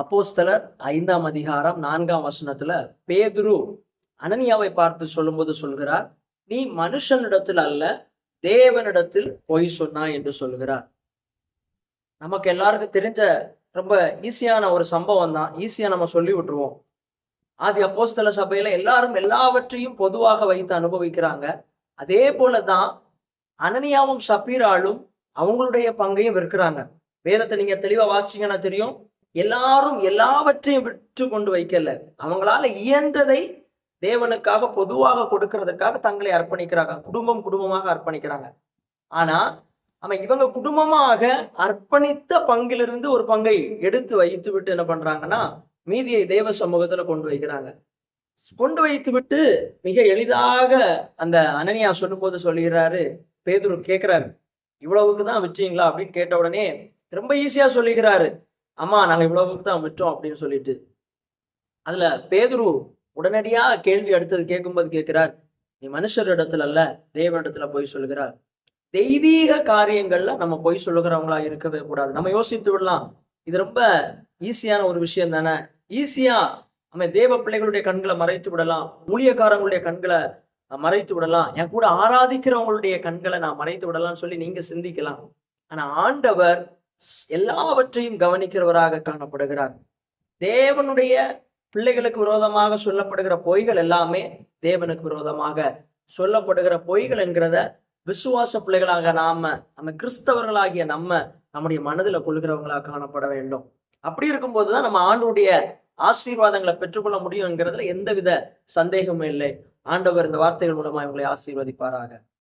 அப்போஸ்தலர் ஐந்தாம் அதிகாரம் நான்காம் வசனத்துல பேதுரு அனனியாவை பார்த்து சொல்லும்போது சொல்கிறார் நீ மனுஷனிடத்தில் அல்ல தேவனிடத்தில் பொய் சொன்னா என்று சொல்கிறார். நமக்கு எல்லாருக்கும் தெரிஞ்ச ரொம்ப ஈஸியான ஒரு சம்பவம் தான். ஈஸியா நம்ம சொல்லி விட்டுருவோம். ஆதி அப்போஸ்தல சபையில எல்லாரும் எல்லாவற்றையும் பொதுவாக வைத்து அனுபவிக்கிறாங்க. அதே போலதான் அனனியாவும் சப்பீராலும் அவங்களுடைய பங்கையும் விற்கிறாங்க. வேதத்தை நீங்க தெளிவா வாசிச்சீங்கன்னா தெரியும். எல்லாரும் எல்லாவற்றையும் விற்று கொண்டு வைக்கல. அவங்களால இயன்றதை தேவனுக்காக பொதுவாக கொடுக்கறதுக்காக தங்களை அர்ப்பணிக்கிறாங்க. குடும்பம் குடும்பமாக அர்ப்பணிக்கிறாங்க. ஆனா அவன் இவங்க குடும்பமாக அர்ப்பணித்த பங்கிலிருந்து ஒரு பங்கை எடுத்து வைத்து விட்டு என்ன பண்றாங்கன்னா மீதியை தேவ சமூகத்துல கொண்டு வைக்கிறாங்க. கொண்டு வைத்து விட்டு மிக எளிதாக அந்த அனனியா சொல்லும்போது சொல்லுகிறாரு பேதுரு கேட்கிறாரு இவ்வளவுக்கு தான் விட்டீங்களா அப்படின்னு கேட்ட உடனே ரொம்ப ஈஸியா சொல்லுகிறாரு. அம்மா நாங்கள் இவ்வளவுக்கு தான் விட்டோம் அப்படின்னு சொல்லிட்டு. அதுல பேதுரு உடனடியா கேள்வி அடுத்தது கேட்கும்போது கேட்கிறார் நீ மனுஷரிடத்துல அல்ல தேவனிடத்துல போய் சொல்லுகிறார் தெய்வீக காரியங்கள்ல நம்ம பொய் சொல்லுகிறவங்களா இருக்கவே கூடாது. நம்ம யோசித்து விடலாம். இது ரொம்ப ஈஸியான ஒரு விஷயம் தானே. ஈஸியா நம்ம தேவ பிள்ளைகளுடைய கண்களை மறைத்து விடலாம். ஊழியக்காரங்களுடைய கண்களை மறைத்து விடலாம். என் கூட ஆராதிக்கிறவங்களுடைய கண்களை நான் மறைத்து விடலாம்னு சொல்லி நீங்க சிந்திக்கலாம். ஆனா ஆண்டவர் எல்லாவற்றையும் கவனிக்கிறவராக காணப்படுகிறார். தேவனுடைய பிள்ளைகளுக்கு விரோதமாக சொல்லப்படுகிற பொய்கள் எல்லாமே தேவனுக்கு விரோதமாக சொல்லப்படுகிற பொய்கள் என்கிறத விசுவாச பிள்ளைகளாக நாம நம்ம கிறிஸ்தவர்களாகிய நம்ம நம்முடைய மனதில் கொள்கிறவங்களாக காணப்பட வேண்டும். அப்படி இருக்கும்போதுதான் நம்ம ஆண்டுடைய ஆசீர்வாதங்களை பெற்றுக்கொள்ள முடியுங்கிறதுல எந்தவித சந்தேகமும் இல்லை. ஆண்டவர் இந்த வார்த்தைகள் மூலமா இவங்களை ஆசீர்வதிப்பாராக.